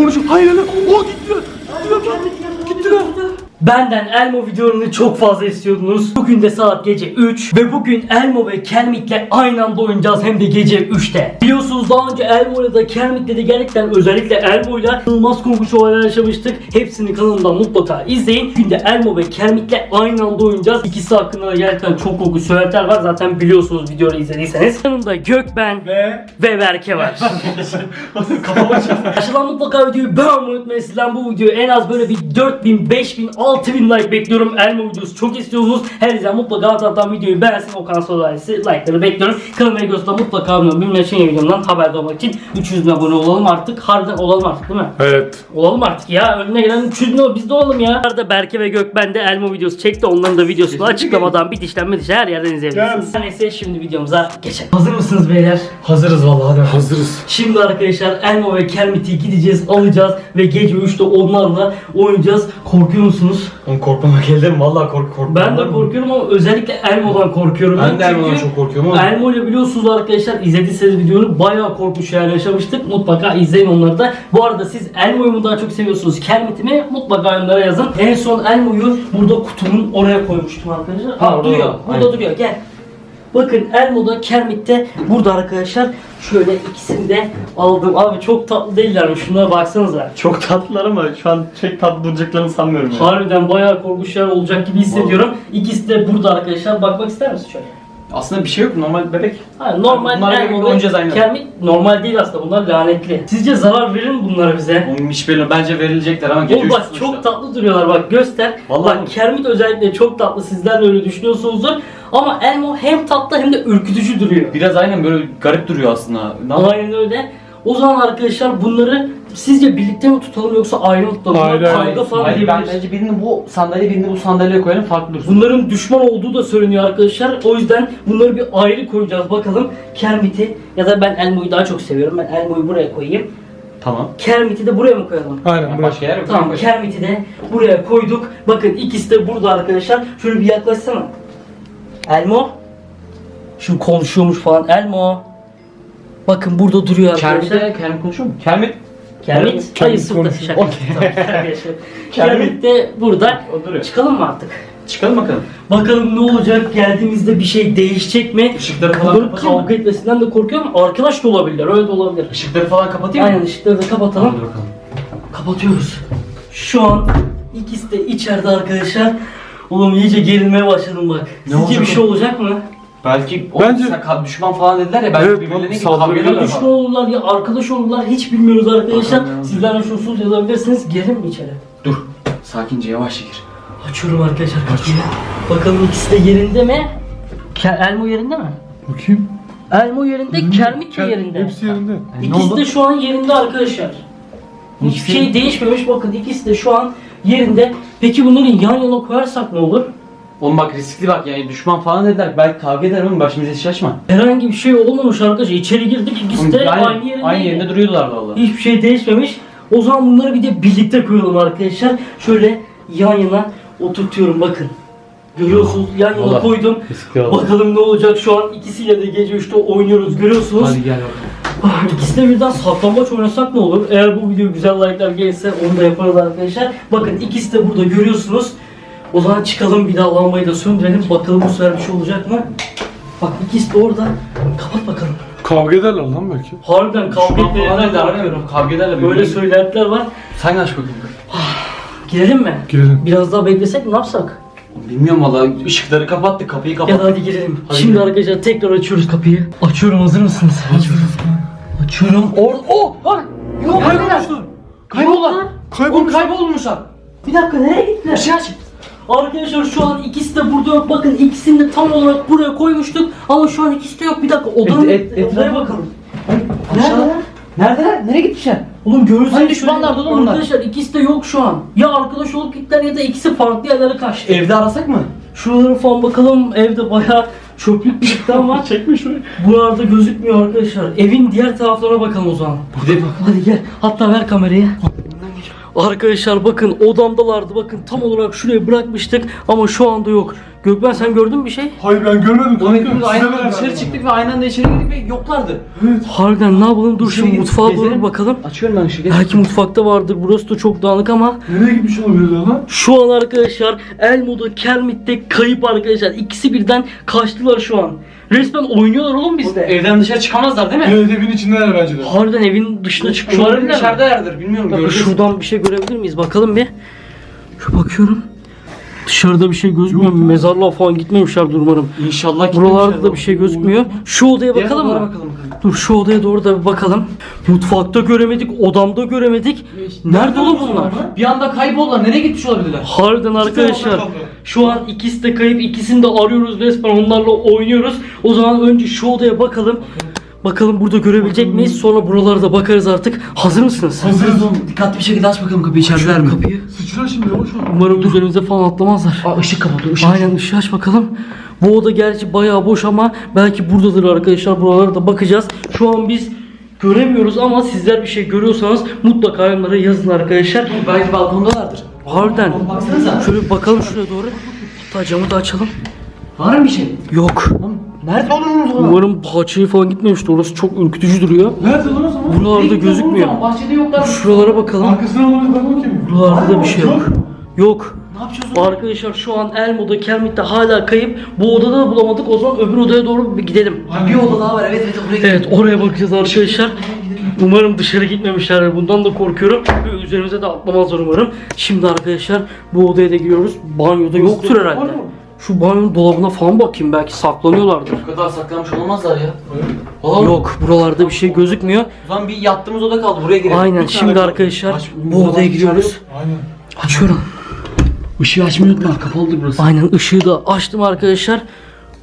Konuşup hayır hayır. O gittiler. Gittiler. Benden Elmo videolarını çok fazla istiyordunuz. Bugün de saat gece 3 ve bugün Elmo ve Kermit'le aynı anda oynayacağız hem de gece 3'te. Biliyorsunuz daha önce Elmo ile de Kermit'le de gerçekten özellikle Elmo ile inanılmaz korkunç olaylar yaşamıştık. Hepsini kanalımdan mutlaka izleyin. Bugün de Elmo ve Kermit'le aynı anda oynayacağız. İkisi hakkında da gerçekten çok korkunç söylentiler var. Zaten biliyorsunuz videoyu izlediyseniz. Yanımda Gökben Ve ve Berke var. kafama çarptı. Aşılan mutlaka videoyu beğenmeyi unutmayın. Sizden bu videoya en az böyle bir 4000, 5000, 6000 like bekliyorum. Elmo videosu çok istiyorsunuz. Her yüzden mutlaka alttan videoyu beğensin. O kanal sorularıysa like'ları bekliyorum. Kanalıma videosunda mutlaka abone olun. Benimle için videomdan haberdar olmak için 300 bin abone olalım artık. Harbiden olalım artık değil mi? Evet. Olalım artık ya. Önüne gelen 300 bin ol- biz de olalım ya. Arada Berke ve Gökben de Elmo videosu çekti. Onların da videosunu açıklamadan bitişten bitişe her yerden izleyebilirsiniz. Neyse şimdi videomuza geçelim. Hazır mısınız beyler? Hazırız vallahi hadi. Hazırız. Şimdi arkadaşlar Elmo ve Kermit'i gideceğiz, alacağız ve gece 3'te onlarla oynayacağız. Korkuyor musunuz? Oğlum korkmamak elde mi? Vallahi kork kork. Ben de korkuyorum ama özellikle Elmo'dan korkuyorum. Ben de Elmo'dan Çünkü çok korkuyorum ama. Elmo ile biliyorsunuz arkadaşlar izlediyseniz videoyu bayağı korkunç şeyler yaşamıştık. Mutlaka izleyin onları da. Bu arada siz Elmo'yu mu daha çok seviyorsunuz? Kermit'i mi? Mutlaka yorumlara yazın. En son Elmo'yu burada kutumun oraya koymuştum arkadaşlar. Ha, Ha, duruyor. Burada Aynen. duruyor. Gel. Bakın Elmo'da Kermit'te burada arkadaşlar şöyle ikisini de aldım. Abi çok tatlı değiller mi? Şunlara baksanıza. Çok tatlılar ama şu an pek tatlı duracaklarını sanmıyorum ya. Harbiden bayağı korkunç şeyler olacak gibi hissediyorum. İkisi de burada arkadaşlar. Bakmak ister misin şöyle? Aslında bir şey yok normal bebek. Ha, normal Bunlarla birlikte Elmo ve oynayacağız aynen. Kermit normal değil aslında. Bunlar lanetli. Sizce zarar verir mi bunlar bize? Onun hiç belli bence verilecekler ama gece Oğlum bak çok tatlı duruyorlar bak göster. Vallahi bak Kermit özellikle çok tatlı sizler de öyle düşünüyorsunuzdur. Ama Elmo hem tatlı hem de ürkütücü duruyor. Biraz aynen böyle garip duruyor aslında. Ne Aynen öyle. O zaman arkadaşlar bunları sizce birlikte mi tutalım yoksa ayrı mı tutalım? Ayrı, ayrı. Kavga falan Hayır ben diyebiliriz. bence birini bu sandalye birini bu sandalyeye koyalım farklı dursun. Bunların düşman olduğu da söyleniyor arkadaşlar. O yüzden bunları bir ayrı koyacağız. Bakalım Kermit'i ya da ben Elmo'yu daha çok seviyorum. Ben Elmo'yu buraya koyayım. Tamam. Kermit'i de buraya mı koyalım? Aynen Yani bırak. başka yer yok. Tamam. Kermit'i de buraya koyduk. Bakın ikisi de burada arkadaşlar. Şöyle bir yaklaşsana. Elmo. Şu konuşuyormuş falan. Elmo. Bakın burada duruyor arkadaşlar. Kermit'e Kermit konuşuyor mu? Kermit. Kermit. Kermit Hayır sırtta konuşuyor. şaka. Okey. Tamam. Kermit. Kermit de burada. O duruyor. Çıkalım mı artık? Çıkalım bakalım. Bakalım ne olacak? Geldiğimizde bir şey değişecek mi? Işıkları falan Bunların kapatayım mı? kavga etmesinden de korkuyorum. Arkadaş da olabilirler. Öyle de olabilir. Işıkları falan kapatayım mı? Aynen ışıkları da kapatalım. Hadi bakalım. Kapatıyoruz. Şu an ikisi de içeride arkadaşlar. Oğlum iyice gerilmeye başladım bak. Sizce olacak bir şey olacak mı? Belki o Bence- düşman falan dediler ya belki Evet, birbirlerine bak, gidip kavga Düşman falan. olurlar ya arkadaş olurlar hiç bilmiyoruz arkadaşlar. Sizler de şunsuz yazabilirsiniz. Gelin mi içeri? Dur. Sakince yavaşça gir. Açıyorum arkadaşlar kapıyı. Bakalım ikisi de yerinde mi? Ke- Elmo yerinde mi? Bakayım. Elmo yerinde, Kermit de yerinde. Hepsi yerinde. E, İkisi de şu an yerinde arkadaşlar. Hiçbir Hiçbir- şey değişmemiş bakın ikisi de şu an yerinde. Peki bunları yan yana koyarsak ne olur? Oğlum bak riskli bak yani düşman falan dediler belki kavga eder oğlum başımıza iş açma. Herhangi bir şey olmamış arkadaşlar. İçeri girdik ikisi de Oğlum, aynı, yerinde. aynı yerinde duruyorlar valla. Hiçbir şey değişmemiş. O zaman bunları bir de birlikte koyalım arkadaşlar. Şöyle yan yana oturtuyorum bakın. Görüyorsunuz yan yana koydum. Bakalım ne olacak şu an ikisiyle de gece 3'te oynuyoruz görüyorsunuz. Hadi gel bakalım. Ah, İkisi de birden saklambaç oynasak ne olur? Eğer bu video güzel like'lar gelirse onu da yaparız arkadaşlar. Bakın ikisi de burada görüyorsunuz. O zaman çıkalım bir daha lambayı da söndürelim. Bakalım bu sefer bir şey olacak mı? Bak ikisi de orada. Kapat bakalım. Kavga ederler lan belki. Harbiden kavga korkuyorum. kavga ederler. Böyle söylentiler var. Sen aç bakayım. Girelim mi? Girelim. Biraz daha beklesek ne yapsak? Bilmiyorum valla ışıkları kapattık kapıyı Ya kapattık. hadi girelim. Hadi Şimdi girelim. arkadaşlar tekrar açıyoruz kapıyı. Açıyorum hazır mısınız? Açıyorum. Açıyorum. Or oh! Var! Yok Kaybolmuşlar. Kayboldular. Oğlum Kaybolmuş. kaybolmuşlar. Bir dakika nereye gittiler? Işığı aç. Arkadaşlar şu an ikisi de burada yok. Bakın ikisini de tam olarak buraya koymuştuk. Ama şu an ikisi de yok. Bir dakika odanın Et- et- odaya etrafa- bakalım. Aşağıda. Neredeler? Nereye gitmişler? Oğlum görürseniz Hani şöyle- oğlum bunlar? Arkadaşlar ikisi de yok şu an. Ya arkadaş olup gittiler ya da ikisi farklı yerlere kaçtı. Evde arasak mı? Şuralara falan bakalım. Evde bayağı çöplük birikti ama Çekme şurayı. buralarda gözükmüyor arkadaşlar. Evin diğer taraflarına bakalım o zaman. Gidelim. Hadi gel. Hatta ver kamerayı. Arkadaşlar bakın odamdalardı. Bakın tam olarak şuraya bırakmıştık ama şu anda yok. Gökmen sen gördün mü bir şey? Hayır ben görmedim Oğlum kanka. hepimiz Size aynı anda beraber. dışarı çıktık ve aynı anda içeri girdik ve yoklardı. Harbiden ne yapalım? Dur şimdi mutfağa doğru gezelim. bakalım. Açıyorum ben ışığı. Belki mutfakta vardır. Burası da çok dağınık ama Nereye gitmiş olabilirler lan? şu an arkadaşlar Elmo'da Kermit'te kayıp arkadaşlar. İkisi birden kaçtılar şu an. Resmen oynuyorlar oğlum bizde. Evden dışarı çıkamazlar değil mi? Evet evin içindeler bence de. Harbiden evin dışına çıkmış Umarım olabilirler mi? içeridelerdir. Bilmiyorum. Göreceğiz. şuradan bir şey görebilir miyiz? Bakalım bir. Şu bakıyorum. Dışarıda bir şey gözükmüyor. Mezarlığa falan gitmemişlerdir umarım. İnşallah Buralarda da bir şey gözükmüyor. Şu odaya Diğer bakalım mı? bakalım. Dur şu odaya doğru da bir bakalım. Mutfakta göremedik, odamda göremedik. Nerede oğlum bunlar? Bir anda kayboldular. Nereye gitmiş olabilirler? Harbiden arkadaşlar. Şu an ikisi de kayıp. ikisini de arıyoruz resmen onlarla oynuyoruz. O zaman önce şu odaya bakalım. Bakalım burada görebilecek miyiz? Sonra buralara da bakarız artık. Hazır mısınız? Hazırız oğlum. Dikkatli bir şekilde aç bakalım kapıyı içerideler mi? Kapıyı. Sıçrar şimdi yavaş ol. Umarım üzerimize falan atlamazlar. Aa ışık kapalı. Işık. Aynen ışığı aç bakalım. Bu oda gerçi bayağı boş ama belki buradadır arkadaşlar. Buralara da bakacağız. Şu an biz göremiyoruz ama sizler bir şey görüyorsanız mutlaka yorumlara yazın arkadaşlar. Belki balkondalardır. Harbiden. Baksanıza. Şöyle bir bakalım şuraya doğru. Hatta camı da açalım. Var mı bir şey? Yok. Nerede oğlum o zaman? Umarım bahçeye falan gitmemiştir. Orası çok ürkütücü duruyor. Nerede lan o zaman? Buralarda o gözükmüyor. zaman? Bahçede yoklar. Şuralara bakalım. Arkasına olabilir bak bakayım. Buralarda da bir şey yok. Yok. Ne yapacağız oğlum? Arkadaşlar şu an Elmo'da Kermit'te hala kayıp. Bu odada da bulamadık. O zaman öbür odaya doğru bir gidelim. Bir oda daha var. Evet evet oraya Evet oraya bakacağız arkadaşlar. Umarım dışarı gitmemişler. Bundan da korkuyorum. Ve üzerimize de atlamazlar umarım. Şimdi arkadaşlar bu odaya da giriyoruz. Banyoda yoktur herhalde. Şu banyonun dolabına falan bakayım. Belki saklanıyorlardır. Bu kadar saklanmış olmazlar ya. Oğlum. Yok buralarda bir şey gözükmüyor. O zaman bir yattığımız oda kaldı. Buraya girelim. Aynen şimdi arkadaşlar Aç- bu odaya giriyoruz. Aynen. Açıyorum. Işığı açmayı unutma. Kapalıdır burası. Aynen ışığı da açtım arkadaşlar.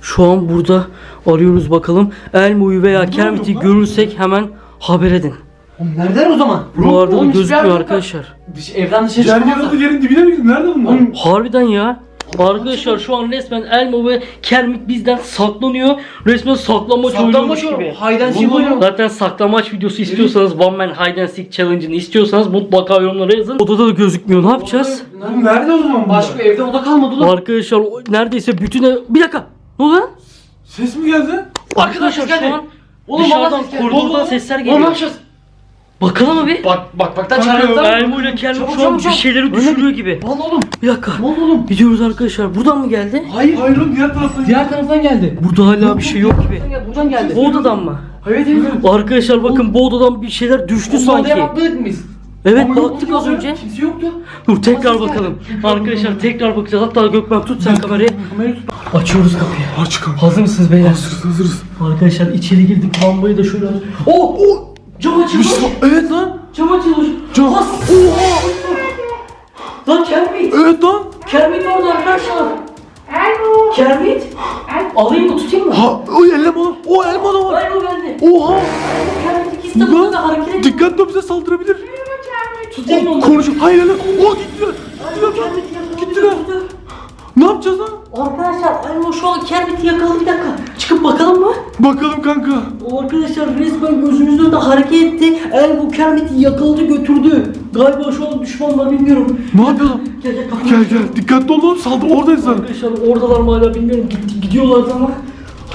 Şu an burada arıyoruz bakalım. Elmo'yu veya Kermit'i görürsek hemen haber edin. Oğlum neredeler o zaman? Buralarda da Oğlum hiçbir gözükmüyor yok. arkadaşlar. Dış- evden dışarı Yer çıkamazlar. yarıldı yerin dibine mi gitti? Nerede bunlar? Harbiden ya. Arkadaşlar şu an resmen Elmo ve Kermit bizden saklanıyor. Resmen saklanmaç oynuyormuş Saklanmaç gibi. oynuyor. Hayden Vallahi oynuyor. Zaten saklanmaç videosu istiyorsanız One Man Hide and Seek Challenge'ını istiyorsanız mutlaka yorumlara yazın. Odada da gözükmüyor. Ne yapacağız? Oğlum nerede o zaman? Başka evde oda kalmadı lan. Arkadaşlar neredeyse bütün ev... Bir dakika. Ne oldu lan? Ses mi geldi? Arkadaşlar şu an Oğlum, dışarıdan koridordan sesler Oğlum ne geliyor. yapacağız? Bakalım abi. Bak bak baktan çağırıyorlar. Elmo ile Kermit Çabuk, şu an çabuk, bir çabuk. şeyleri düşürüyor gibi. Lan oğlum. Bir dakika. Ne oldu oğlum? Gidiyoruz arkadaşlar. Buradan mı geldi? Hayır. Hayır oğlum diğer taraftan. Diğer taraftan geldi. Burada hala bir şey yok gibi. Buradan geldi. Bu odadan mı? Evet evet. Arkadaşlar bakın bu odadan bir şeyler düştü Oğlum, sanki. odaya bakmadık mı biz? Evet Ama yok baktık az önce. Kimse yoktu. Dur tekrar bakalım. Arkadaşlar tekrar bakacağız. Hatta Gökmen tut sen kamerayı. Kamerayı tut. Açıyoruz kapıyı. Aç kanka. Hazır mısınız beyler? Hazırız hazırız. Arkadaşlar içeri girdik. Lambayı da şöyle. Oh! oh! Cam açılmış. Evet lan. Cam açılmış. Cam. Has! Lan Kermit. Evet lan. Kermit orada arkadaşlar. Elmo. Kermit. Alayım mı tutayım mı? Ha o elma. O elma da var. Elmo bende. Oha. Kermit ikisi de burada hareket ediyor. Dikkatli bize saldırabilir. Tutayım onu. Konuş. Hayır hayır. O gittiler. Gittiler lan. Gittiler. Ne yapacağız lan? Arkadaşlar Elmo şu an Kermit'i yakaladı bir dakika. Çıkıp bakalım mı? Bakalım kanka. O arkadaşlar resmen gözümüzün önünde hareket etti. Elmo Kermit'i yakaladı götürdü. Galiba şu an düşmanlar bilmiyorum. Ne yapıyor lan? Gel gel kapıyı Gel gel. Dikkatli ol oğlum. Saldır oradayız lan. Arkadaşlar oradalar mı hala bilmiyorum. Gitti, gidiyorlardı ama.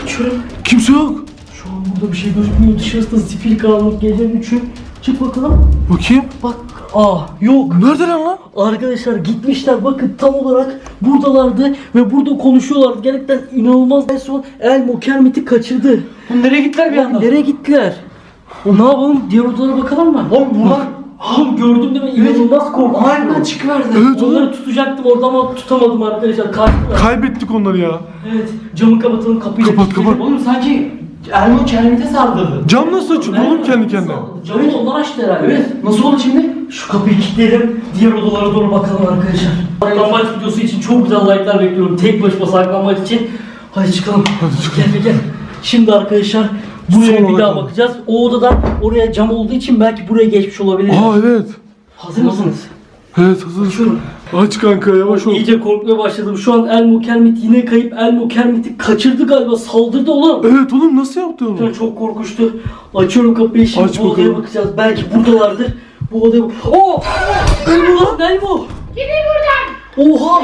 Açıyorum. Kimse yok. Şu an burada bir şey gözükmüyor. Dışarısı da zifiri karanlık gecenin üçü. Çık bakalım. Bakayım. Bak. Aa yok. Neredeler lan? Arkadaşlar gitmişler bakın tam olarak buradalardı ve burada konuşuyorlardı. Gerçekten inanılmaz. En son Elmo Kermit'i kaçırdı. Oğlum nereye gittiler bir Oğlum anda? nereye gittiler? Ne yapalım? Diğer odalara bakalım mı? Oğlum buradan. Oğlum gördüm değil mi? İnanılmaz korktum. Aynen çıkıverdi. Evet oğlum. Onları tutacaktım orada ama tutamadım arkadaşlar. Kaçtılar. Kaybettik onları ya. evet. Camı kapatalım kapıyı. Kapat, kapat. Oğlum sanki Elmo Kermit'e saldırdı. Cam nasıl açıldı oğlum kendi kendine? Camı da onlar açtı herhalde. Evet. Nasıl oldu şimdi? Şu kapıyı kilitleyelim. Diğer odalara doğru bakalım arkadaşlar. Saklanmaç videosu için çok güzel like'lar bekliyorum. Tek başıma saklanmaç için. Hadi çıkalım. Hadi çıkalım. Gel gel. Şimdi arkadaşlar buraya Sonra bir daha bakalım. bakacağız. O odadan oraya cam olduğu için belki buraya geçmiş olabilir. Aa evet. Hazır mısınız? Evet hazırız. Aç kanka yavaş ol. İyice korkmaya başladım. Şu an Elmo Kermit yine kayıp. Elmo Kermit'i kaçırdı galiba. Saldırdı oğlum. Evet oğlum nasıl yaptı onu? Çok korkunçtu. Açıyorum kapıyı şimdi Aç bu odaya bakalım. bakacağız. Belki buradalardır. Bu odaya bak. Oo! Elmo lan Elmo! Gidin buradan. Oha!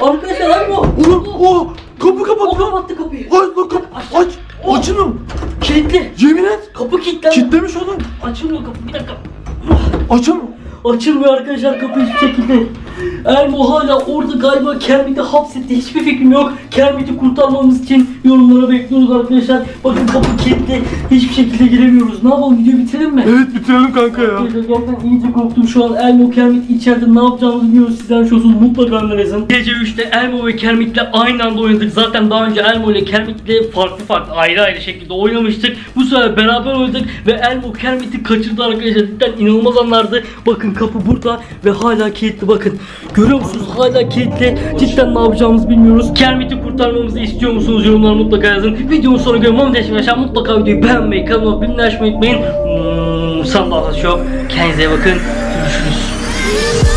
Arkadaşlar Elmo! Oğlum o kapı O kapat lan. kapattı kapıyı. Aç lan kapı. Aç. Açın Kilitli. Yemin et. Kapı kilitlendi. Kitlemiş oğlum. Açılmıyor kapı. Bir dakika. Açın. Açılmıyor arkadaşlar kapı hiçbir şekilde. Elmo hala orada galiba Kermit'i hapsetti. Hiçbir fikrim yok. Kermit'i kurtarmamız için yorumlara bekliyoruz arkadaşlar. Bakın kapı kilitli. Hiçbir şekilde giremiyoruz. Ne yapalım videoyu bitirelim mi? Evet bitirelim kanka ya. Arkadaşlar gerçekten iyice korktum şu an Elmo Kermit içeride ne yapacağımızı bilmiyoruz sizden şu mutlaka yorumlara yazın. Gece 3'te Elmo ve Kermit'le aynı anda oynadık. Zaten daha önce Elmo ile Kermit'le farklı farklı ayrı ayrı şekilde oynamıştık. Bu sefer beraber oynadık ve Elmo Kermit'i kaçırdı arkadaşlar. Cidden inanılmaz anlardı. Bakın kapı burada ve hala kilitli bakın. Görüyor musunuz? Hala kilitli. Cidden ne yapacağımızı bilmiyoruz. Kermit'i kurtarmamızı istiyor musunuz? Yorumlara mutlaka yazın. Videonun sonuna göre Mom Deşmeşen mutlaka videoyu beğenmeyi, kanalıma abone olmayı unutmayın. Hmm, Sandalye Show. Kendinize bakın. Görüşürüz.